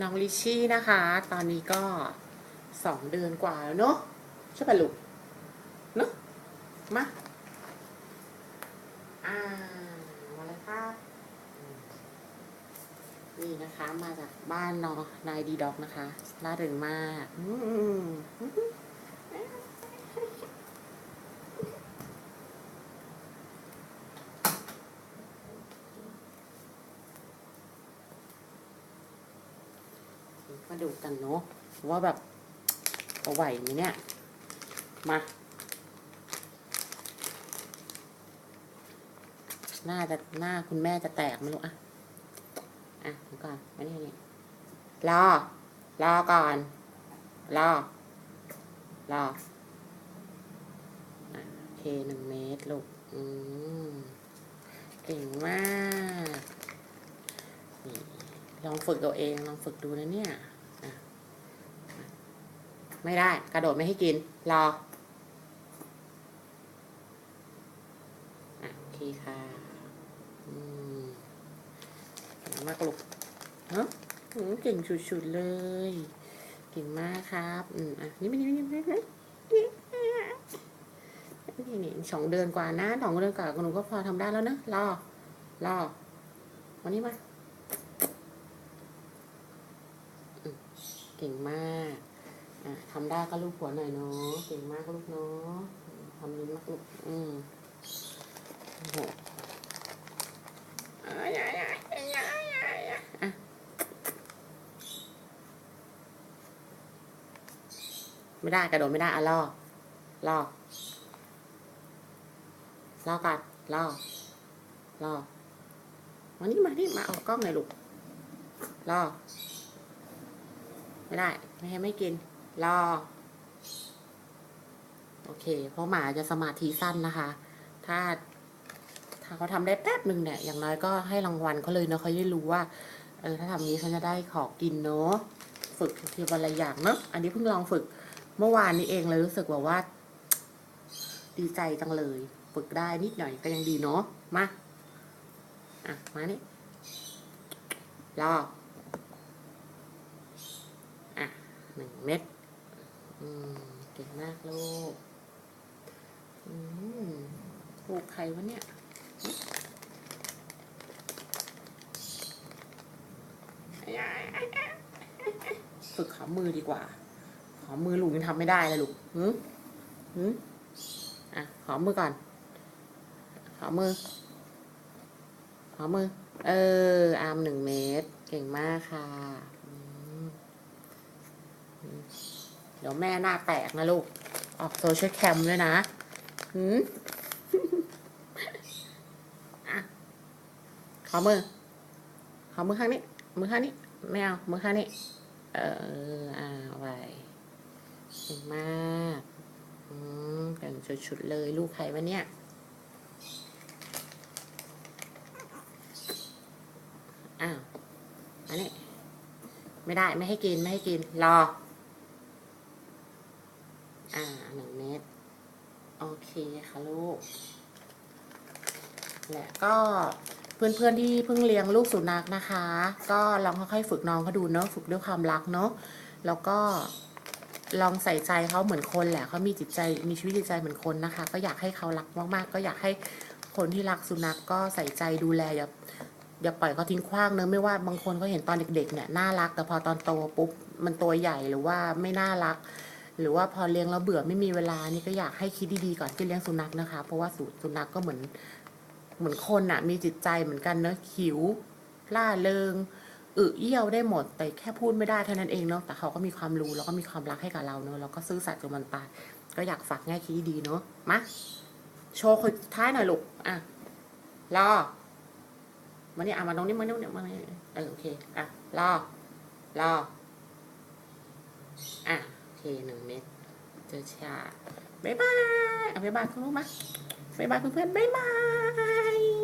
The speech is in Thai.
น้องลิชี่นะคะ ตอนนี้ก็สองเดือนกว่าแล้วเนาะใช่ปะลูกเนาะมาอ่ามาเลยครับนี่นะคะ มาจากบ้านนอนายดีด็อกนะคะน่าเริงมาก อืม มาดูกันเนาะว่าแบบจะไหวไหมเนี่ย มา หน้าจะหน้าคุณแม่จะแตกไม่รู้อะอะก่อนมานี่นี่รอ รอก่อน รอ รอโอเคหนึ่งเมตรลูก อืมเก่งมาก ลองฝึกตัวเอง ลองฝึกดูนะเนี่ย ไม่ได้ กระโดดไม่ให้กิน รอโอเคค่ะอืมเก่งมากลูกเฮ้อืมเก่งสุดๆเลย เก่งมากครับ อืมอะนี่ไม่นี่ไม่นี่ไม่นี่นี่สองเดือนกว่านะสองเดือนกว่าหนูก็พอทำได้แล้วเนอะรอรอวันนี้มาเก่งมาก ทำได้ก็ลูกหัวหน่อยเนาะเก่งมากลูกเนาะทำดีมากลูกอืมโอ้โหไม่ได้กระโดดไม่ได้อะรอรอรอก่อนรอรอกมานี่มานี่มาเอากล้องหน่อยลูกรอกไม่ได้ ไม่ให้ไม่กิน รอ โอเค เพราะหมาจะสมาธิสั้นนะคะ ถ้า ถ้าเขาทำได้แป๊บหนึ่งเนี่ย อย่างน้อยก็ให้รางวัลเขาเลยเนาะเขาได้รู้ว่า เออ ถ้าทำอย่านี้เขาจะได้ของกินเนาะ ฝึกทีวันละอย่างเนาะ อันนี้เพิ่งลองฝึกเมื่อวานนี้เองเลยรู้สึกแบบว่า ดีใจจังเลย ฝึกได้นิดหน่อยก็ยังดีเนาะ มา อะ มานี่รออะหนึ่งเม็ด อืมเก่งมากลูกอืมลูกใครวะเนี่ยฝึกขอมือดีกว่า ขอมือลูกยังทำไม่ได้เลยลูกหืมหืมอะ ขอมือก่อน ขอมือ ขอมือ เออ อาร์มหนึ่งเมตร เก่งมากค่ะ อืม ดี๋ยวแม่หน้าแตกนะลูก ออกโซเชียลแคมด้วยนะหืมอะขอมือ ขอมือข้างนี้ มือข้างนี้ ไม่เอา มือข้างนี้ เอออ่าไว้เก่งมากอืมเก่งชุดๆเลยลูกใครวะเนี่ยอ้าวอันนี้ไม่ได้ไม่ให้กินไม่ให้กินรอ อ่าหนึ่งเม็ดโอเคค่ะลูก และก็เพื่อนๆที่เพิ่งเลี้ยงลูกสุนัขนะคะ ก็ลองค่อยๆฝึกน้องเขาดูเนาะฝึกด้วยความรักเนาะแล้วก็ลองใส่ใจเขาเหมือนคนแหละเขามีจิตใจมีชีวิตจิตใจเหมือนคนนะคะ ก็อยากให้เขารักมากๆ ก็อยากให้คนที่รักสุนัขก็ใส่ใจดูแลอย่าอย่าปล่อยเขาทิ้งขว้างเนอะไม่ว่าบางคนเขาเห็นตอนเด็กๆเนี่ยน่ารักแต่พอตอนโตปุ๊บมันตัวใหญ่หรือว่าไม่น่ารัก หรือว่าพอเลี้ยงแล้วเบื่อไม่มีเวลานี่ก็อยากให้คิดดีๆก่อนที่เลี้ยงสุนัขนะคะ เพราะว่าสุสุนัขก็เหมือนเหมือนคนอะมีจิตใจเหมือนกันเนอะหิวล่าเริงอึเยี่ยวได้หมด แต่แค่พูดไม่ได้เท่านั้นเองเนาะแต่เขาก็มีความรู้แล้วก็มีความรักให้กับเราเนอะแล้วก็ซื่อสัตย์กับมันตายก็อยากฝากง่ายคิดดีเนอะมาโชว์คนท้ายหน่อยลูกอะรอมานี่อะมาตรงนี้มาตรงนี้มานี่เออโอเคอะรอรออะโอเคหนึ่ง เจอชาบ๊ายบายอาบ๊ายบายคุณลูกมาบ๊ายบายเพื่อนๆบ๊ายบาย